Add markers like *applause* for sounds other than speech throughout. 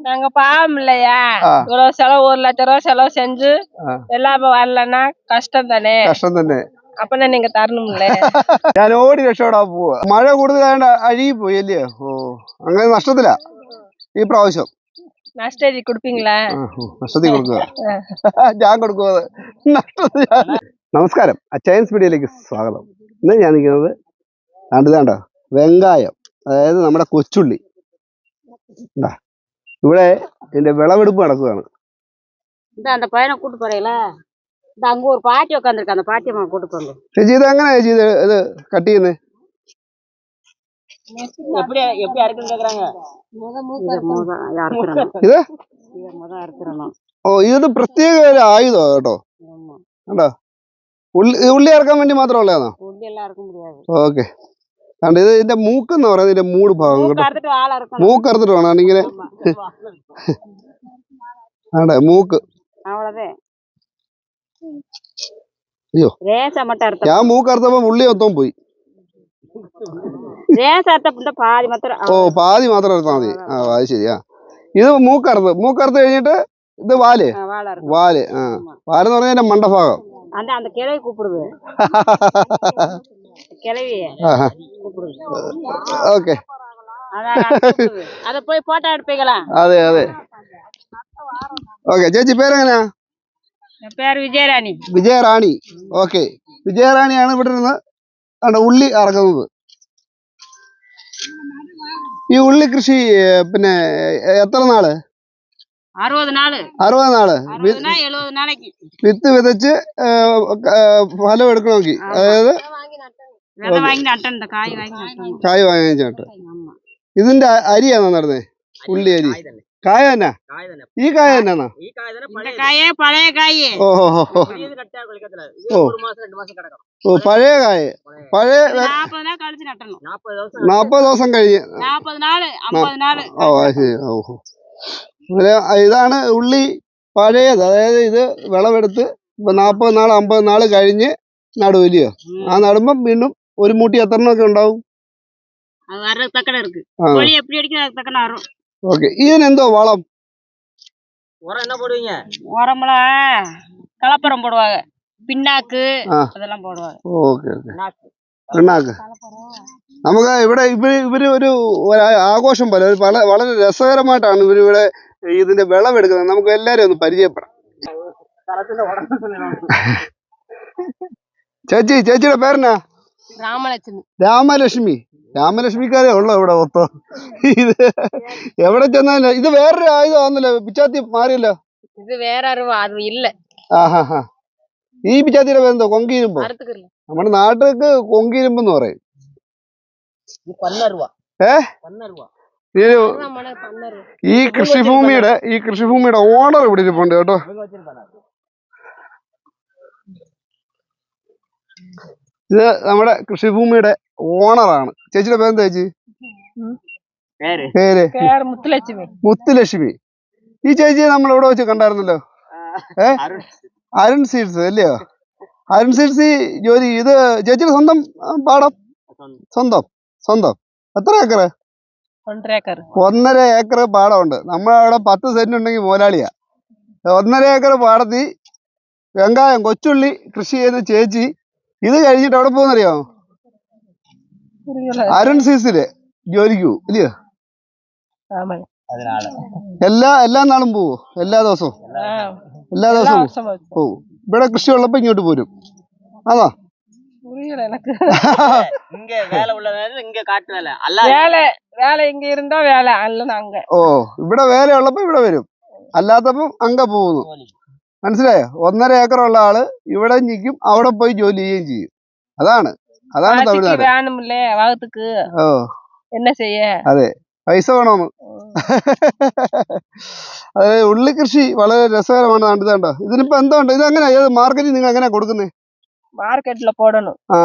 நாங்க பாவம் இல்லையா ஆ. இவ்வளவு செலவு ஒரு லட்ச ரூபா செலவு செஞ்சு ஆ. எல்லாம் இப்ப வரலன்னா கஷ்டம் தானே കഷ്ടം തന്നെ அப்பனா நீங்க தரணும்ல ഞാൻ ഓടി രക്ഷപ്പെടാൻ പോവാ മഴ കൂടുതലായോണ്ട് അഴുകി പോയി അല്ലയോ ഓ അങ്ങനെ നഷ്ടത്തിലാ ഈ പ്രാവശ്യം நஷ்டதி கொடுப்பீங்களா ആ, ഉം, നഷ്ടത്തിൽ കൊടുക്കുക ഞാൻ കൊടുക്കുന്നത് നഷ്ടത്തിൽ ഞാൻ- നമസ്കാരം അച്ചയൻസ് മീഡിയയിലേക്ക് സ്വാഗതം ഇന്ന് ഞാൻ നിൽക്കുന്നത് കണ്ടതാണ്ടോ വെങ്കായം അതായത് നമ്മുടെ കൊച്ചുള്ളി ഇതാ, ഇവിടെ ഇതിന്റെ വിളവെടുപ്പ് നടക്കുകയാണ് இந்த அந்த பையனை கூட்டு போறீங்களா இந்த அங்க ஒரு பாட்டி உட்காந்துருக்கு அந்த பாட்டி அம்மா கூட்டு போங்க ചേച്ചി ഇത് എങ്ങനെയാ ചേച്ചി ഇത് ഇത് കട്ട് ചെയ്യുന്നത് எப்படி எப்படி அறுக்குன்னு கேக்குறாங்க இதை முத அறுத்துறணும் ഇത് இதை முத அறுத்துறணும் ഓ ഇത് പ്രത്യേക ഒരു ആയുധം കേട്ടോ ஆமா കണ്ടോ ഉള്ളി ഉള്ളി ഇറക്കാൻ വേണ്ടി മാത്രമുള്ളതാണോ உள்ள எல்லாம் இருக்க முடியாது ഓക്കെ കണ്ടോ ഇത് ഇതിന്റെ മൂക്ക് എന്ന് പറയുന്നത് ഇതിന്റെ മൂട് ഭാഗം കേട്ടോ அறுத்துட்டு ஆளை இருக்கணும் മൂക്ക് അറുത്തിട്ട് വേണം ഇങ്ങനെ ആണ്ടെ മൂക്ക് அவ்வளவுதான் ஐயோ. ரேசா மட்டும் அறுத்த ഞാൻ മൂക്ക് അറുത്തപ്പോ ഉള്ളി മൊത്തം പോയി ரேசா அறுத்த இந்த பாதி மாத்திரம் ഓ പാതി മാത്രം അറുത്താൽ മതി ആ അത് ശരിയാ ഇത് മൂക്കറുത്ത് മൂക്കറുത്ത് കഴിഞ്ഞിട്ട് ഇത് വാല് ஆ, வாழை இருக்கும் വാല് ആ വാലെന്ന് പറഞ്ഞാൽ ഇതിന്റെ മണ്ടഭാഗം அந்த அந்த கிழவி கூப்பிடுது *laughs* கிழவி கூப்பிடுது ഓക്കെ அதான் அது கூப்பிடுது. அதை போய் போட்டோ எடுப்பீங்களா അതെ അതെ ഓക്കെ ചേച്ചി പേരെങ്ങനെയാ என் பேர் விஜயராணி വിജയറാണി ഓക്കെ വിജയറാണിയാണ് ഇവിടെ നിന്ന് കണ്ട ഉള്ളി ഇറക്കുന്നത് ഈ ഉള്ളി കൃഷി ഏ, പിന്നെ ഏ, എത്ര നാള് அறுபது நாள் അറുപത് നാള് വി- அறுபதுனா எழுபது நாளைக்கு വിത്ത് വിതച്ച് ഏ, ക- ഫലം എടുക്കണമെങ്കിൽ അതായത് കായ് വാങ്ങി നട്ടുണ്ട്. ഇതിന്റെ അരിയാണോ നടന്നേ? ഉള്ളി അരി. കായ തന്നെ. ഈ കായ തന്നെയാണോ? ഓഹോ ഓ പഴയ കായ. പഴയ നാപ്പത് ദിവസം കഴിഞ്ഞ്. ഓ ശരി. ഓഹോ ഇതാണ് ഉള്ളി പഴയത്. അതായത് ഇത് വിളവെടുത്ത് ഇപ്പൊ നാപ്പത് നാൾ അമ്പത് നാൾ കഴിഞ്ഞ് നടുവല്ലയോ ആ നടുമ്പം വീണ്ടും ഒരു മൂട്ടി എത്ര എണ്ണമൊക്കെ ഉണ്ടാവും அது வர்றது தக்கன இருக்கு ആ கோழி எப்படி அடிக்கும் அது தக்கன வரும் ഓക്കെ ഇതിനെന്തോ വളം உரம் என்ன போடுவீங்க உரமெல்லாம் கலப்பரம் போடுவாங்க பின்னாக்கு ആ அதெல்லாம் போடுவாங்க ഓക്കെ ഓക്കെ പിണ്ണാക്ക് നമുക്ക് ഇവിടെ ഇവര് ഇവര് ഒരു ഒരു ആഘോഷം പോലെ ഒരു പല വളരെ രസകരമായിട്ടാണ് ഇവർ ഇവിടെ ഇതിന്റെ വിളവെടുക്കുന്നത് നമുക്ക് എല്ലാരും ഒന്ന് പരിചയപ്പെടാം *laughs* ചേച്ചി ചേച്ചിയുടെ പേരെന്നാ രാമലക്ഷ്മി. രാമലക്ഷ്മി. രാമലക്ഷ്മിക്കാരെ ഉള്ളു ഇവിടെ മൊത്തം? ഇത് എവിടെ ചെന്നാലും ഇത് വേറൊരു ആയുധമാണെന്നല്ലോ പിച്ചാത്തി മാറിയില്ല? ഇത് വേറെ ഇല്ല. ആഹാ ഈ പിച്ചാത്തിയുടെ പേരെന്തോ? കൊങ്കീരുമ്പോ നമ്മുടെ നാട്ടിലേക്ക് കൊങ്കീരുമ്പെന്ന് പറയും. ഈ കൃഷിഭൂമിയുടെ ഈ കൃഷിഭൂമിയുടെ ഓണർ ഇവിടെ ഇരിപ്പുണ്ട് കേട്ടോ. ഇത് നമ്മുടെ കൃഷിഭൂമിയുടെ ഓണറാണ്. ചേച്ചിയുടെ പേരെന്താ ചേച്ചി? പേര്? മുത്തുലക്ഷ്മി. ഈ ചേച്ചിയെ നമ്മൾ ഇവിടെ വെച്ച് കണ്ടായിരുന്നല്ലോ? ഏ? അരുൺ സീഡ്സ്. അല്ലയോ? അരുൺ സീഡ്സ് ജോലി ഇത് ചേച്ചിയുടെ സ്വന്തം പാടം? സ്വന്തം. സ്വന്തം എത്ര ഏക്കർ ഒന്നര ഏക്കർ പാടമുണ്ട്. നമ്മളവിടെ പത്ത് സെന്റ് ഉണ്ടെങ്കിൽ മോലാളിയാ ഒന്നര ഏക്കർ പാടത്തി വെങ്കായം കൊച്ചുള്ളി കൃഷി ചെയ്ത് ചേച്ചി ഇത് കഴിഞ്ഞിട്ട് എവിടെ പോകുന്നറിയോ? അരുൺ സീസിൽ ജോലിക്ക് പോകും ഇല്ലയോ എല്ലാ എല്ലാ നാളും പോവോ? എല്ലാ ദിവസവും? എല്ലാ ദിവസവും പോവും. ഇവിടെ കൃഷി ഉള്ളപ്പോ ഇങ്ങോട്ട് പോരും. ആണോ ഓ ഇവിടെ വേല ഉള്ളപ്പോ ഇവിടെ വരും. അല്ലാത്തപ്പം അങ്ക പോകുന്നു മനസ്സിലായോ? ഒന്നര ഏക്കറുള്ള ആൾ ഇവിടെ നിൽക്കും അവിടെ പോയി ജോലി ചെയ്യുകയും ചെയ്യും. അതാണ്. അതാണ് തമിഴ്നാട്. ഓ. അതെ. പൈസ വേണോന്ന്. *laughs* അതെ ഉള്ളി കൃഷി വളരെ രസകരമാണ്. കണ്ടോ ഇതിനിപ്പോ എന്താ ഉണ്ട് ഇത് എങ്ങനെ മാർക്കറ്റിൽ നിങ്ങൾ എങ്ങനെ കൊടുക്കുന്നേ? മാർക്കറ്റിൽ പോടണം. ആ.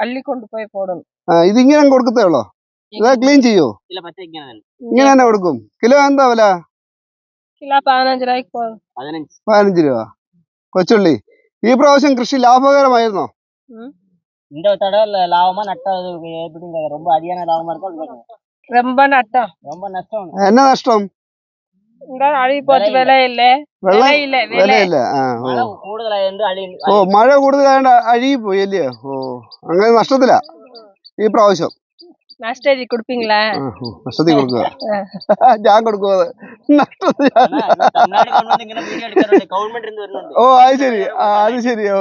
അല്ലി കൊണ്ടുപോയി പോടണം. ആ ഇത് കൊടുക്കത്തേ ഉള്ളോ? ഇതാ ക്ലീൻ ചെയ്യോ ഇങ്ങനെ തന്നെ കൊടുക്കും. കിലോ എന്താ വില? கிலோ பதினஞ்சு ரூபாய்க்கு போதும் பதினஞ்சு പതിനഞ്ച് രൂപ കൊച്ചുള്ളി ഈ പ്രാവശ്യം കൃഷി ലാഭകരമായിരുന്നോ இந்த தடவை ல- லாபமா நட்டம் இது எப்படிங்க ரொம்ப அதிகமான லாபமா இருக்கும் அது கேட்குங்க. ரொம்ப நட்டம் ரொம்ப நஷ்டம் എന്നാ നഷ്ടം എന്താ അഴുകി പോച്ച് വിലയില്ലേ വെള്ളം വിലയില്ല വില വിലയില്ല ആ ഓ മഴ കൂടുതലായതുകൊണ്ട് അളി ഓ മഴ കൂടുതലായോണ്ട് അഴുകി പോയി അല്ലയോ ഓ അങ്ങനെ നഷ്ടത്തിലാ ഈ പ്രാവശ്യം நஷ்டதி கொடுப்பீங்களா? நஷ்டதி கொடுங்க. *laughs* ஜான் கொடுக்குவாரு. ஓ அது ശരി അത് ശരി ഓ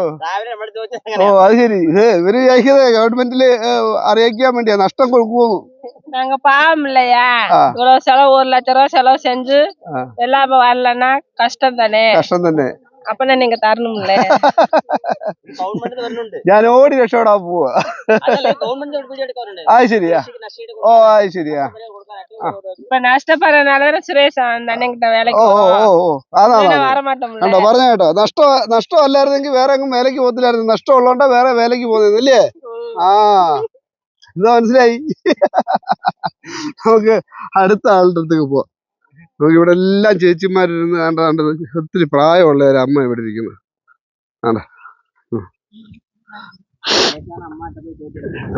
ഓ അത് ശരി ഇത് ഇവര് വിചാരിക്കുന്നത് ഗവൺമെന്റില് അറിയിക്കാൻ വേണ്ടിയാ നഷ്ടം കൊടുക്കുമോ நாங்க பாவம் இல்லையா? இவ்வளவு செலவு ஒரு லட்ச ரூபா செலவு செஞ்சு எல்லாம் வரலன்னா கஷ்டம் தானே கஷ்டம் தானே அப்பனா நீங்க தரணும்ல ഗവൺമെന്റ് വരുന്നുണ്ട് ഞാൻ ഓടി രക്ഷപ്പെടാൻ പോവാ അതല്ല ഗവൺമെന്റ് വീഡിയോ എടുക്കാറുണ്ട് അത് ശരിയാ കൃഷിക്ക് നഷ്ടീട് ഓ അത് ശരിയാ കൊടുക്കാനായിട്ട് இப்ப நஷ்டப்படுறதுனால சுரேஷ் அந்த அண்ணன்கிட்ட வேலைக்கு ഓ ഓ போறோம். ഓ ഓ അതാണ് இல்லைன்னா வர மாட்டோம்ல കണ്ടോ പറഞ്ഞ കേട്ടോ നഷ്ടം നഷ്ടം അല്ലായിരുന്നെങ്കിൽ വേറെ എങ്ങും വേലയ്ക്ക് പോകത്തില്ലായിരുന്നു നഷ്ടം ഉള്ളതുകൊണ്ടാ വേറെ വേലയ്ക്ക് പോകുന്നത് ഇല്ലേ ആ ഇതാ മനസ്സിലായി നമുക്ക് അടുത്ത ആളുടെ അടുത്തേക്ക് പോവാം നമുക്ക് ഇവിടെ എല്ലാം ചേച്ചിമാരിരുന്ന് കണ്ടത് ഒത്തിരി പ്രായമുള്ള ഒരു അമ്മ ഇവിടെ ഇരിക്കുന്നു. ആണ്ട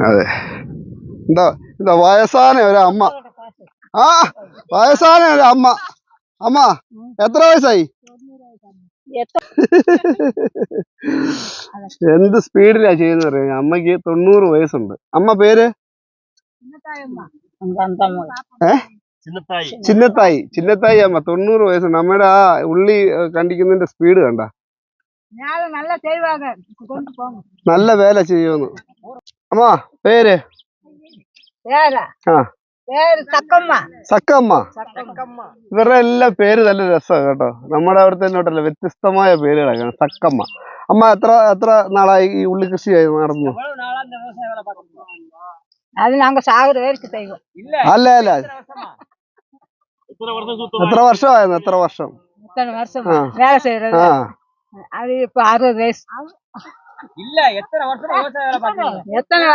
അതെ. എന്താ എന്താ വയസ്സാന ഒരു അമ്മ. ആ വയസ്സാന ഒരു അമ്മ. അമ്മ എത്ര വയസ്സായി? എന്ത് സ്പീഡിലാ ചെയ്യുന്ന അമ്മയ്ക്ക് തൊണ്ണൂറ് വയസ്സുണ്ട്. അമ്മ പേര്? ഏ? ചിന്നത്തായി. ചിന്നത്തായി. അമ്മ. തൊണ്ണൂറ് വയസ്സ്. നമ്മുടെ ആ ഉള്ളി കണ്ടിക്കുന്നതിന്റെ സ്പീഡ് കണ്ട. നല്ല വേല ചെയ്യുന്നു അമ്മ പേര്? സക്കമ്മ. ഇവരുടെ എല്ലാ പേര് നല്ല രസമാണ് കേട്ടോ. നമ്മുടെ അവിടുത്തെ നോട്ടല്ല വ്യത്യസ്തമായ പേരുകളൊക്കെ സക്കമ്മ. അമ്മ എത്ര എത്ര നാളായി ഈ ഉള്ളി കൃഷി നടന്നു? അല്ല അല്ല. എത്ര വർഷമായിരുന്നു? എത്ര വർഷം? வருஷம் அது எத்தனை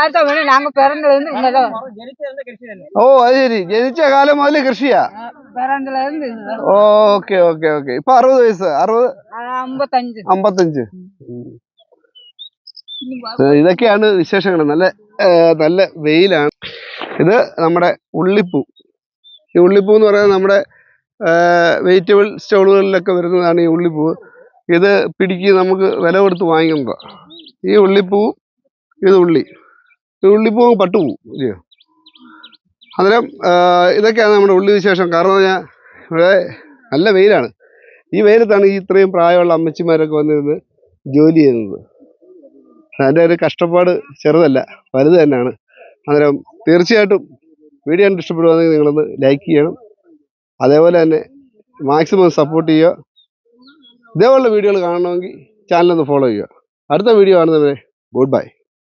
ഓ അത് ശരി. ജനിച്ച കാലം മുതൽ കൃഷിയാ? Okay okay okay. ഇപ്പൊ അറുപത് വയസ്സ്. അറുപത്? അമ്പത്തഞ്ച്. ഇതൊക്കെയാണ് വിശേഷങ്ങൾ. നല്ല നല്ല വെയിലാണ്. ഇത് നമ്മുടെ ഉള്ളിപ്പൂ. ഈ ഉള്ളിപ്പൂ എന്ന് പറയുന്നത് നമ്മുടെ വെജിറ്റബിൾ സ്റ്റോളുകളിലൊക്കെ വരുന്നതാണ് ഈ ഉള്ളിപ്പൂ. ഇത് പിടിക്ക് നമുക്ക് വില കൊടുത്ത് വാങ്ങിക്കുന്നതാണ് ഈ ഉള്ളിപ്പൂ ഇത് ഉള്ളി. ഈ ഉള്ളിപ്പൂ പട്ടുപൂ ഇല്ലയോ അന്നേരം ഇതൊക്കെയാണ് നമ്മുടെ ഉള്ളി വിശേഷം. കാരണം പറഞ്ഞാൽ ഇവിടെ നല്ല വെയിലാണ്. ഈ വെയിലത്താണ് ഈ ഇത്രയും പ്രായമുള്ള അമ്മച്ചിമാരൊക്കെ വന്നിരുന്ന് ജോലി ചെയ്യുന്നത്. അതിന്റെ ഒരു കഷ്ടപ്പാട് ചെറുതല്ല വലുത് തന്നെയാണ്. അന്നേരം തീർച്ചയായിട്ടും വീഡിയോ കണ്ട് ഇഷ്ടപ്പെടുവാണെങ്കിൽ നിങ്ങളൊന്ന് ലൈക്ക് ചെയ്യണം. അതേപോലെ തന്നെ മാക്സിമം സപ്പോർട്ട് ചെയ്യുക. ഇതേപോലുള്ള വീഡിയോകൾ കാണണമെങ്കിൽ ചാനലൊന്ന് ഫോളോ ചെയ്യുക. അടുത്ത വീഡിയോ കാണുന്നവരെ ഗുഡ് ബൈ